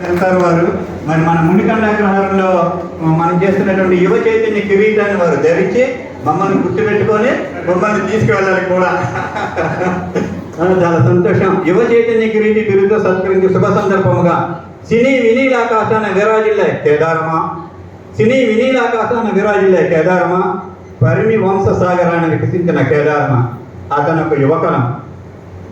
వెళ్తారు వారు మరి మన మునికండగ్రహారంలో మనం చేస్తున్నటువంటి యువ చైతన్య కిరీటాన్ని వారు ధరించి మమ్మల్ని గుర్తుపెట్టుకొని మమ్మల్ని తీసుకువెళ్ళాలి కూడా. చాలా సంతోషం. యువ చైతన్య కిరీటి బిరుదుతో సత్కరించి శుభ సందర్భముగా సినీ వినీలాకాశాన విరాజిల్లే కేదారమా సినీ వినీలాకాశాన విరాజిల్లే కేదారమా పరిమి వంశ సాగరాన్ని వికసించిన కేదారమ అతనకు యువకలం.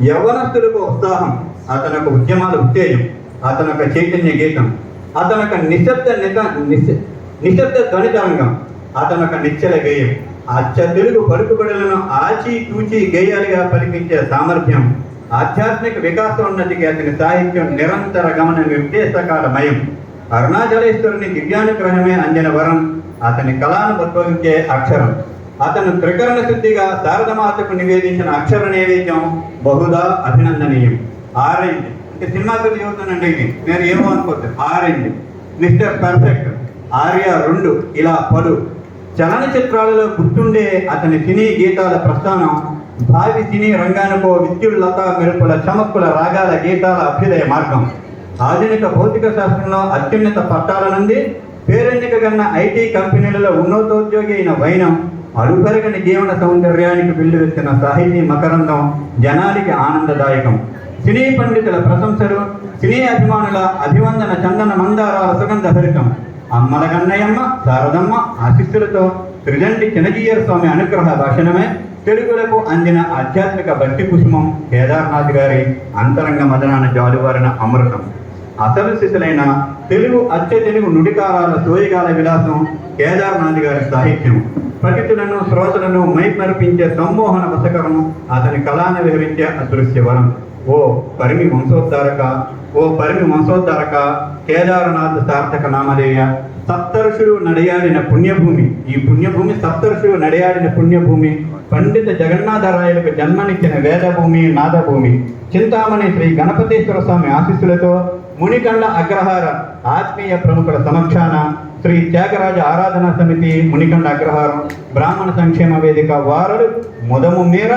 యవ్వనస్తులకు ఉత్సాహం అతనొక ఉద్యమాల ఉత్తేజం. అతని యొక్క చైతన్య గీతం అతనొక నిశ్శబ్ద నిత నిశ్శ- నిశ్శబ్ద ధ్వనితరంగం అతనొక నిశ్చల గేయం. అచ్చ తెలుగు పలుకుబడులను ఆచి తూచి గేయాలుగా పలికించే సామర్థ్యం ఆధ్యాత్మిక వికాసోన్నతికి అతని సాహిత్యం నిరంతర గమన నిర్దేశకాలమయం. అరుణాచలేశ్వరుని దివ్యానుగ్రహమే అందిన వరం అతని కళాను ఉద్భవించే అక్షరం. అతను త్రికరణ శుద్ధిగా శారదమాతకు నివేదించిన అక్షర నైవేద్యం బహుదా అభినందనీయం. ఆరెంజ్ అంటే సినిమా గురించి చదువుతానండి ఇవి నేను ఏమో అనుకోవచ్చు ఆరెంజ్ మిస్టర్ పర్ఫెక్ట్. ఆర్య రెండు. ఇలా పలు చలనచిత్రాలలో గుర్తుండే అతని సినీ గీతాల ప్రస్థానం భావి సినీ రంగానికో విద్యుల్లత మెరుపుల చమక్కుల రాగాల గీతాల అభ్యుదయ మార్గం. ఆధునిక భౌతిక శాస్త్రంలో అత్యున్నత పట్టాల నుండి పేరెన్నిక ఐటీ కంపెనీలలో ఉన్నతోద్యోగి అయిన వైనం అడుపెరగని జీవన సౌందర్యానికి వెల్లువెత్తిన సాహితీ మకరందం జనానికి ఆనందదాయకం. సినీ పండితుల ప్రశంసలు సినీ అభిమానుల అభివందన చందన మందారాల సుగంధ భరితం అమ్మల గన్నయ్యమ్మ శారదమ్మ ఆశిస్సులతో త్రిదండి చినజీయర్ స్వామి అనుగ్రహ భాషణమే తెలుగులకు అందిన ఆధ్యాత్మిక భక్తి కుసుమం కేదార్నాథ్ గారి అంతరంగ మదనాన జాలువారిన అమృతం. అసలు శిశులైన తెలుగు అత్యతెలుగు నుడికారాల సోయగాల విలాసం కేదార్నాథ్ గారి సాహిత్యం. పఠితులను శ్రోతలను మైమర్పించే సమ్మోహన వశకరం అతని కళాను వివరించే అదృశ్య వరం. ఓ పరిమి వంశోద్ధారక ఓ పరిమి వంశోద్ధారక కేదారనాథ్ సార్థక నామధేయ సప్తరుషులు నడయాడిన పుణ్యభూమి. ఈ పుణ్యభూమి సప్తరుషులు నడయాడిన పుణ్యభూమి. పండిత జగన్నాథరాయలకు జన్మనిచ్చిన వేదభూమి నాదభూమి. చింతామణి శ్రీ గణపతేశ్వర స్వామి ఆశీస్సులతో మునికండ అగ్రహార ఆత్మీయ ప్రముఖుల సమక్షాన శ్రీ త్యాగరాజ ఆరాధన సమితి మునికండ అగ్రహారం బ్రాహ్మణ సంక్షేమ వేదిక వారడు మొదము మేర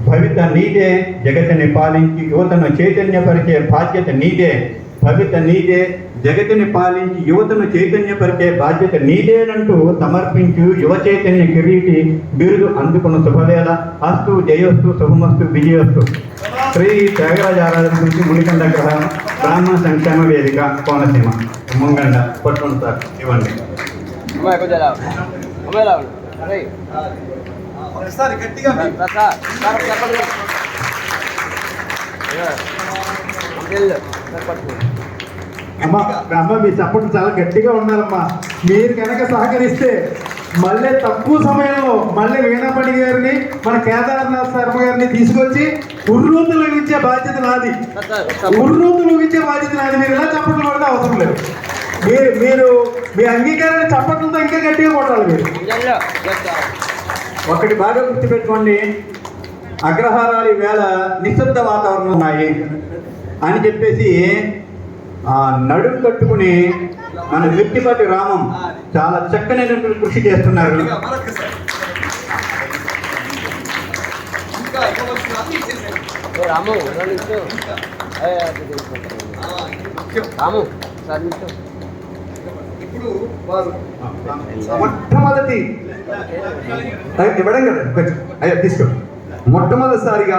భవిత నీదే జగతిని పాలించి యువతను చైతన్యపరిచే బాధ్యత నీదే. భవిత నీదే జగతిని పాలించి యువతను చైతన్యపరిచే బాధ్యత నీదేనంటూ సమర్పించు యువ చైతన్య కిరీటి బిరుదు అందుకున్న శుభవేళ. అస్తు జయోస్తు శుభమస్తు విజయోస్తు. శ్రీ త్యాగరాజ ఆరాధన గురించి మునికండ గ్రహం బ్రాహ్మణ సంక్షేమ వేదిక కోనసీమ. ముంగండ పట్టుకుంటారు. ఇవ్వండి. ఒకసారి గట్టిగా అమ్మా అమ్మ మీ చప్పట్లు చాలా గట్టిగా ఉన్నారమ్మా మీరు కనుక సహకరిస్తే మళ్ళీ తక్కువ సమయంలో మళ్ళీ వీణాపణి గారిని మన కేదార్నాథ్ శర్మ గారిని తీసుకొచ్చి ఉర్రూతులు ఇచ్చే బాధ్యత నాది. ఉర్రూతులు ఇచ్చే బాధ్యత నాది. మీరు ఇలా చప్పట్లు కొడితే అవసరం లేదు. మీరు మీరు మీ అంగీకారాన్ని చప్పట్లతో ఇంకా గట్టిగా కొట్టాలి మీరు. ఒకటి బాగా గుర్తుపెట్టుకోండి. అగ్రహారాలు వేళ నిశ్శబ్ద వాతావరణం ఉన్నాయి అని చెప్పేసి ఆ నడుం కట్టుకుని మన వ్యక్తిపతి రామం చాలా చక్కనైనటువంటి కృషి చేస్తున్నారు. రాము. రాము ఇప్పుడు వారు మొట్టమొదటి ఇవ్వడం కదా? కొంచెం. అయ్యో తీసుకో. మొట్టమొదటిసారిగా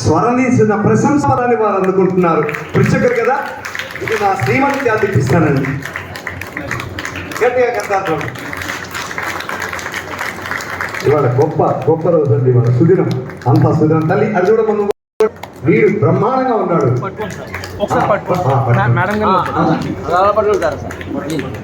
స్వరణీసిన ప్రశంసలని వారు అందుకుంటున్నారు. పుచ్చకరు కదా? ఇది నా శ్రీమతి అందిపిస్తానండి గట్టిగా కట్టాలి ఇవాళ గొప్ప గొప్ప రోజు అండి ఇవాళ సుదినం. అంత సుదినం. తల్లి అది కూడా మనం వీడు బ్రహ్మాండంగా ఉన్నాడు. మేడం ఆ, ఆ. అలా పట్టుకుంటారు సార్ పట్టుకోండి.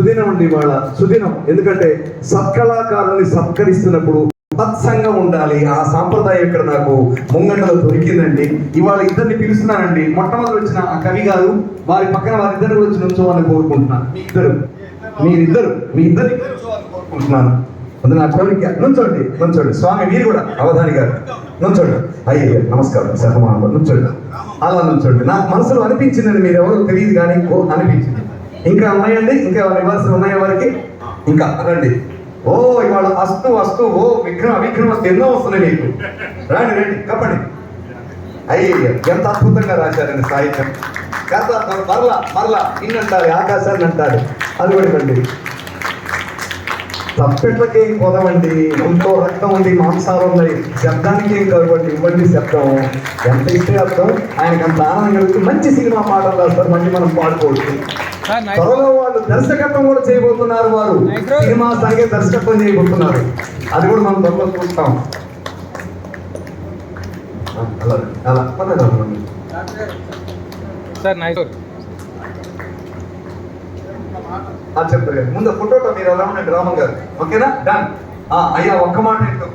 సుదినం అండి ఇవాళ సుదినం. ఎందుకంటే సత్కళాకారుని సత్కరిస్తున్నప్పుడు తత్సంగం ఉండాలి. ఆ సాంప్రదాయం ఇక్కడ నాకు ముంగంటలో దొరికిందండి. ఇవాళ ఇద్దరిని పిలుస్తున్నానండి. మొట్టమొదటి వచ్చిన ఆ కవి గారు వారి పక్కన వారిద్దరు కూడా వచ్చి నుంచోవాలని కోరుకుంటున్నాను. మీ ఇద్దరు. మీరిద్దరు. మీ ఇద్దరిని కోరుకుంటున్నాను. అది నా కోరిక. నుంచోండి. నుంచోండి. స్వామి మీరు కూడా. అవధాని గారు. నుంచోండి. అయ్యో నమస్కారం. సహమానం నుంచోండి. అలా నుంచోండి. నాకు మనసులో అనిపించిందని మీరు ఎవరో తెలియదు కానీ కో- అనిపించింది. ఇంకా ఉన్నాయండి ఇంకా ఏమైనా ఇవ్వాల్సి ఉన్నాయా వారికి ఇంకా రండి. ఓ ఇవాళ అస్తు అస్తు ఓ విక్రమ విక్రమ ఎన్నో వస్తున్నాయి మీకు రండి రండి కప్పండి. అయ్యో ఎంత అద్భుతంగా రాశారండి సాహిత్యం. కథ మరలా మరలా ఇన్నంటారు ఆకాశాన్ని అంటారు. అది కూడా రండి తప్పెట్లకి ఏం పోదామండి ఎంతో రక్తం ఉంది మాంసాలు ఉన్నాయి. శబ్దానికి ఏం కలవండి ఇవ్వండి శబ్దం. ఎంత ఇస్తే అర్థం? ఆయనకి అంత ఆనందం కలుగుతుంది. మంచి సినిమా పాటలు రాస్తారు మళ్ళీ మనం పాడుకోవచ్చు. త్వరలో వాళ్ళు దర్శకత్వం కూడా చేయబోతున్నారు వారు. సినిమా సంగీత దర్శకత్వం చేయబోతున్నారు. అది కూడా మనం త్వరలో చూస్తాం. అలా. సార్ ఆ చెప్తారు ముందు ఫోటోతో మీరు ఎలా ఉండండి రామన్ గారు. ఓకేనా? డన్ అయ్యా ఒక్క మాట ఏంటో.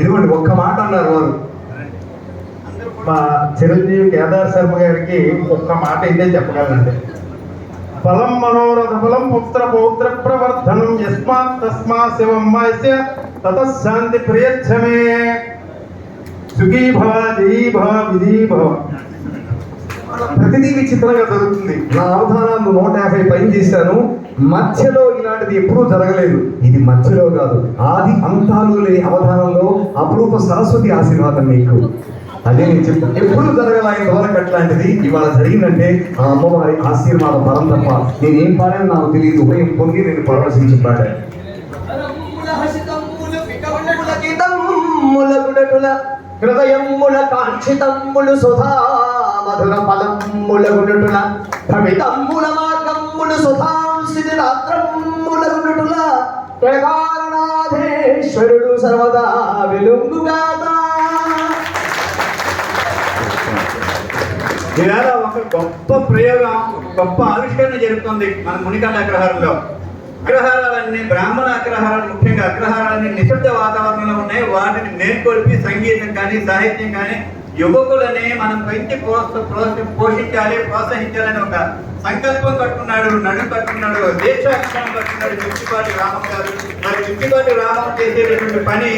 ఇదిగోండి ఒక్క మాట అన్నారు వారు. మా చిరంజీవి కేదార్ శర్మ గారికి ఒక్క మాట అయితే చెప్పగలనండి. ఫలం మనోరథ ఫలం పుత్ర పౌత్ర ప్రవర్ధనం యస్మాత్ తస్మా శివం మాస్య తతశాంతి ప్రియచ్చమే. సుఖీ భవ జయీ భవ విధీ భవ. ప్రతిదీ విచిత్రంగా జరుగుతుంది. నా అవధానాలు నూట యాభై పైన చేశాను. మధ్యలో ఇలాంటిది ఎప్పుడూ జరగలేదు. ఇది మధ్యలో కాదు. ఆది అంతాలు లేని అవధానంలో అపురూప సరస్వతి ఆశీర్వాదం మీకు. అదే నేను చెప్తాను ఎప్పుడు జరగల ఇంతవరకు అట్లాంటిది? ఇవాళ జరిగిందంటే ఆ అమ్మవారి ఆశీర్వాదం పరం తప్ప నేనేం ఏం పాడాను నాకు తెలియదు. ఉభయం పొంగి నేను పరవశించి పాడాను మూల కాంక్షితమ్ములు సుధా మధుర ఫలమ్ముల భవితమ్ముల మార్గమ్ములు రాత్రమ్ముల సర్వదా వెలుగుగాదా ఈవేళ ఒక గొప్ప ప్రయోగం గొప్ప ఆవిష్కరణ జరుగుతుంది మన మునికండ అగ్రహారంలో. అగ్రహారాలన్నీ బ్రాహ్మణ అగ్రహారాలు ముఖ్యంగా అగ్రహారాలన్నీ నిశ్శబ్ద వాతావరణంలో ఉన్నాయి. వాటిని మేల్కొల్పి సంగీతం కానీ సాహిత్యం కానీ యువకులని మనం పెంచి ప్రోత్స ప్రోత్స పోషించాలి ప్రోత్సహించాలని ఒక సంకల్పం కట్టుకున్నాడు నడు కట్టుకున్నాడు దేశాక్షరం కట్టుకున్నాడు మిర్చిపాటి రామం గారు. మరి మిర్చిపాటి రామం చేసేటటువంటి పని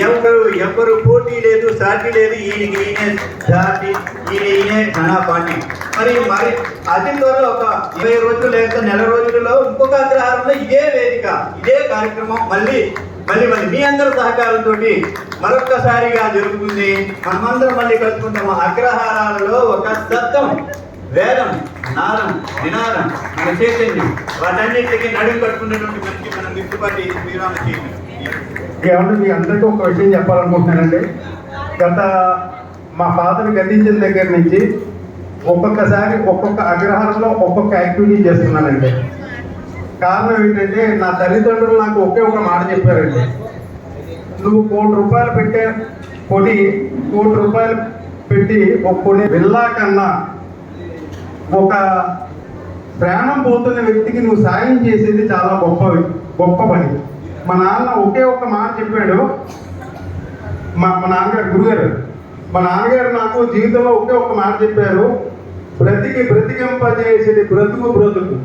ఎవరు? ఎవరు పోటీ లేదు సాటి లేదు ఈయనకి ఈయనే సాటి ఈయన ఈయనే ఘనాపాటి మరి మరి అతి త్వరలో ఒక ఇరవై రోజులు లేక నెల రోజులలో ఇంకొక అగ్రహారంలో ఇదే వేదిక ఇదే కార్యక్రమం మళ్ళీ మళ్ళీ మళ్ళీ మీ అందరి సహకారంతో మరొక్కసారిగా జరుగుతుంది. మనమందరం మళ్ళీ కలుసుకుంటాము అగ్రహారాలలో ఒక సత్తం వేదం. నాదం నినాదం మన చైతన్యం. వాటన్నిటికీ నడుము కట్టుకున్నటువంటి మంచి మనం మిత్రుపతి శ్రీరామ చైతన్యం. మీ అందరికీ ఒక విషయం చెప్పాలనుకుంటున్నానండి. గత మా ఫాదర్ గతించిన దగ్గర నుంచి ఒక్కొక్కసారి ఒక్కొక్క అగ్రహారంలో ఒక్కొక్క యాక్టివిటీ చేస్తున్నానండి. కారణం ఏంటంటే నా తల్లిదండ్రులు నాకు ఒకే ఒక మాట చెప్పారండి. నువ్వు కోటి రూపాయలు పెట్టే కొని కోటి రూపాయలు పెట్టి ఒక కొని విల్లా కన్నా ఒక ప్రాణం పోతున్న వ్యక్తికి నువ్వు సాయం చేసేది చాలా గొప్ప గొప్ప పని. మా నాన్న ఒకే ఒక్క మాట చెప్పాడు. మా మా నాన్నగారు గురుగారు మా నాన్నగారు నాకు జీవితంలో ఒకే ఒక్క మాట చెప్పారు. బ్రతికి బ్రతికింపజేసేది బ్రతుకు బ్రతుకు.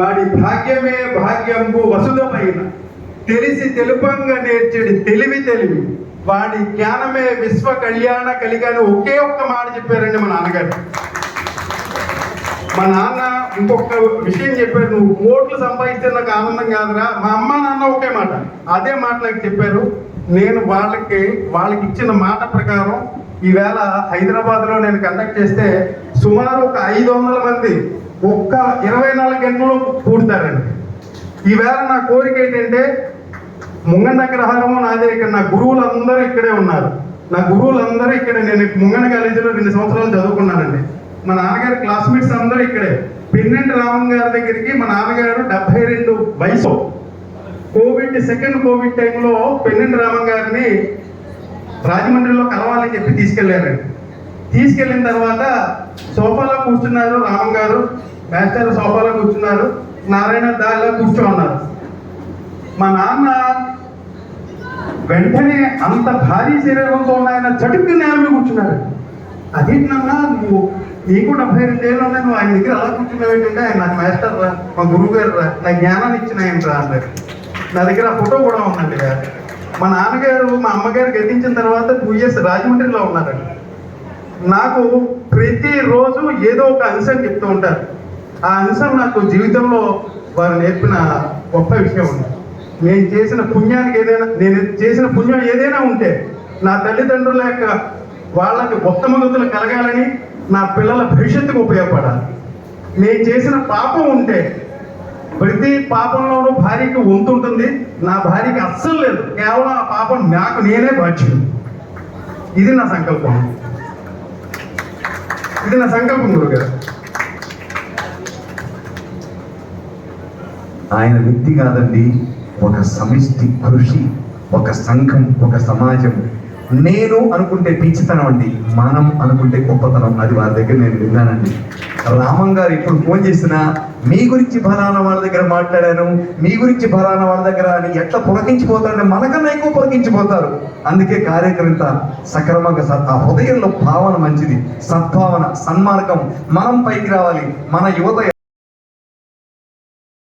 వాడి భాగ్యమే భాగ్యంకు వసుధమైన. తెలిసి తెలుపంగా నేర్చేది తెలివి తెలివి. వాడి జ్ఞానమే విశ్వ కళ్యాణ కలిగాని ఒకే ఒక్క మాట చెప్పారండి మా నాన్నగారు. మా నాన్న ఇంకొక విషయం చెప్పారు నువ్వు ఓట్లు సంపాదిస్తే నాకు ఆనందం కాదురా. మా అమ్మ నాన్న ఒకే మాట. అదే మాట నాకు చెప్పారు. నేను వాళ్ళకి వాళ్ళకి ఇచ్చిన మాట ప్రకారం ఈవేళ హైదరాబాద్లో నేను కండక్ట్ చేస్తే సుమారు ఒక ఐదు వందల మంది ఒక్క ఇరవై నాలుగు గంటల్లో కూడతారండి ఈవేళ నా కోరిక ఏంటంటే ముంగండ అగ్రహారము నాదే ఇక్కడ నా గురువులందరూ ఇక్కడే ఉన్నారు. నా గురువులందరూ ఇక్కడ నేను ముంగన కాలేజీలో రెండు సంవత్సరాలు చదువుకున్నానండి. మా నాన్నగారి క్లాస్మేట్స్ అందరూ ఇక్కడే. పిన్నెంటి రామన్ గారి దగ్గరికి మా నాన్నగారు డెబ్బై రెండు వయసు. కోవిడ్ సెకండ్ కోవిడ్ టైంలో పెన్నెంటి రామన్ గారిని రాజమండ్రిలో కలవాలని చెప్పి తీసుకెళ్ళారండి. తీసుకెళ్ళిన తర్వాత సోఫాలో కూర్చున్నారు రామన్ గారు. మాస్టర్ సోఫాలో కూర్చున్నారు. నారాయణ దారిలో కూర్చో ఉన్నారు. మా నాన్న వెంటనే అంత భారీ శరీరంతో ఉన్న ఆయన చటుక్కు నేల మీద కూర్చున్నారు. అదేంటి నాన్న నువ్వు నీకు డెబ్బై రెండు ఏళ్ళు ఉన్నాయి నువ్వు ఆయన దగ్గర అలా కూర్చున్నావు ఏంటంటే ఆయన నాకు మాస్టర్ రా మా గురువు గారు రా నా జ్ఞానాన్ని ఇచ్చిన ఆయన రా అన్నారు. నా దగ్గర ఆ ఫోటో కూడా ఉందండి గారు. మా నాన్నగారు మా అమ్మగారు గతించిన తర్వాత టూ ఇయర్స్ రాజమండ్రిలో ఉన్నారండి. నాకు ప్రతిరోజు ఏదో ఒక అంశం చెప్తూ ఉంటారు. ఆ అంశం నాకు జీవితంలో వారు నేర్పిన గొప్ప విషయం ఉంది నేను చేసిన పుణ్యానికి ఏదైనా నేను చేసిన పుణ్యం ఏదైనా ఉంటే నా తల్లిదండ్రుల యొక్క వాళ్ళకి ఉత్తమ గతులు కలగాలని నా పిల్లల భవిష్యత్తుకు ఉపయోగపడాలి. నేను చేసిన పాపం ఉంటే ప్రతి పాపంలోనూ భార్యకి ఉంటుంది. నా భార్యకి అస్సలు లేదు. కేవలం ఆ పాపం నాకు నేనే బాధ్యుడు. ఇది నా సంకల్పం. ఇది నా సంకల్పం గురుగారు. ఆయన వ్యక్తి కాదండి ఒక సమిష్టి కృషి ఒక సంఘం ఒక సమాజం. నేను అనుకుంటే పిచ్చితనం అండి. మనం అనుకుంటే గొప్పతనం. అది వారి దగ్గర నేను విన్నానండి. రామం గారు ఇప్పుడు ఫోన్ చేసినా మీ గురించి ఫలానా వాళ్ళ దగ్గర మాట్లాడాను. మీ గురించి ఫలానా వాళ్ళ దగ్గర అని ఎట్లా పొలకించిపోతారంటే మనకన్నా ఎక్కువ పొలకించిపోతారు. అందుకే కార్యకర్త సక్రమంగా స- ఆ హృదయంలో భావన మంచిది. సద్భావన సన్మార్గం మనం పైకి రావాలి. మన యువత